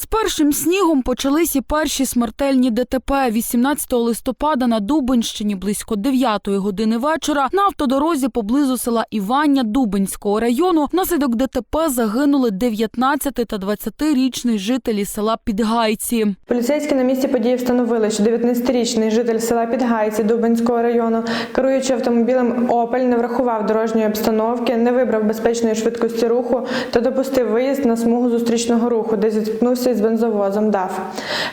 З першим снігом почались і перші смертельні ДТП. 18 листопада на Дубинщині близько 9 години вечора на автодорозі поблизу села Івання Дубинського району внаслідок ДТП загинули 19 та 20-річні жителі села Підгайці. Поліцейські на місці події встановили, що 19-річний житель села Підгайці Дубинського району, керуючи автомобілем Опель, не врахував дорожньої обстановки, не вибрав безпечної швидкості руху та допустив виїзд на смугу зустрічного руху, де зіткнувся із бензовозом ДАФ.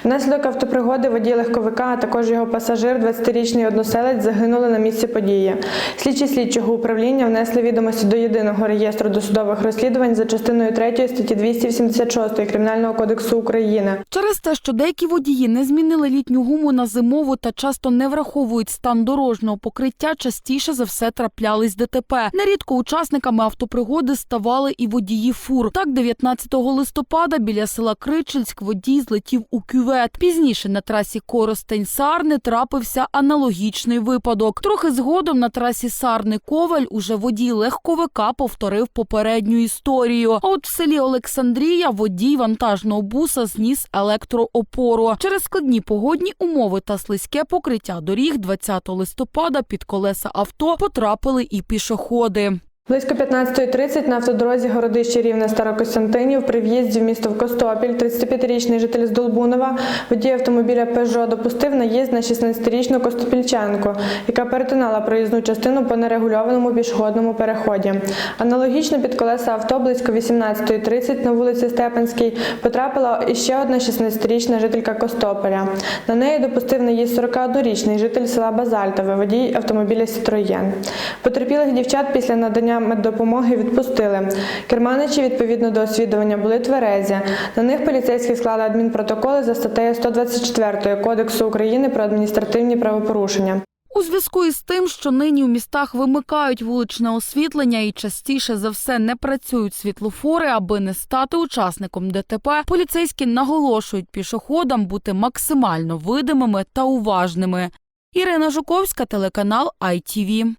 Внаслідок автопригоди водій легковика, а також його пасажир, 20-річний односелець, загинули на місці події. Слідчі слідчого управління внесли відомості до єдиного реєстру досудових розслідувань за частиною 3 статті 286 Кримінального кодексу України. Через те, що деякі водії не змінили літню гуму на зимову та часто не враховують стан дорожнього покриття, частіше за все траплялись ДТП. Нерідко учасниками автопригоди ставали і водії фур. Так, 19 листопада біля села Кричельськ водій злетів у кювет. Пізніше на трасі Коростень-Сарни трапився аналогічний випадок. Трохи згодом на трасі Сарни-Коваль уже водій легковика повторив попередню історію. А от в селі Олександрія водій вантажного буса зніс електроопору. Через складні погодні умови та слизьке покриття доріг 20 листопада під колеса авто потрапили і пішоходи. Близько 15.30 на автодорозі городище Рівне Старокостянтинів при в'їзді в місто в Костопіль 35-річний житель з Долбунова водій автомобіля Peugeot допустив наїзд на 16-річну Костопільчанку, яка перетинала проїзну частину по нерегульованому пішохідному переході. Аналогічно під колеса авто близько 18.30 на вулиці Степанській потрапила іще одна 16-річна жителька Костополя. На неї допустив наїзд 41-річний житель села Базальтове, водій автомобіля Сітроєн. Потерпілих дівчат після надання меддопомоги відпустили. Керманичі, відповідно до освідування, були тверезі. На них поліцейські склали адмінпротоколи за статтею 124 Кодексу України про адміністративні правопорушення. У зв'язку із тим, що нині у містах вимикають вуличне освітлення і частіше за все не працюють світлофори, аби не стати учасником ДТП, поліцейські наголошують пішоходам бути максимально видимими та уважними. Ірина Жуковська, телеканал ITV.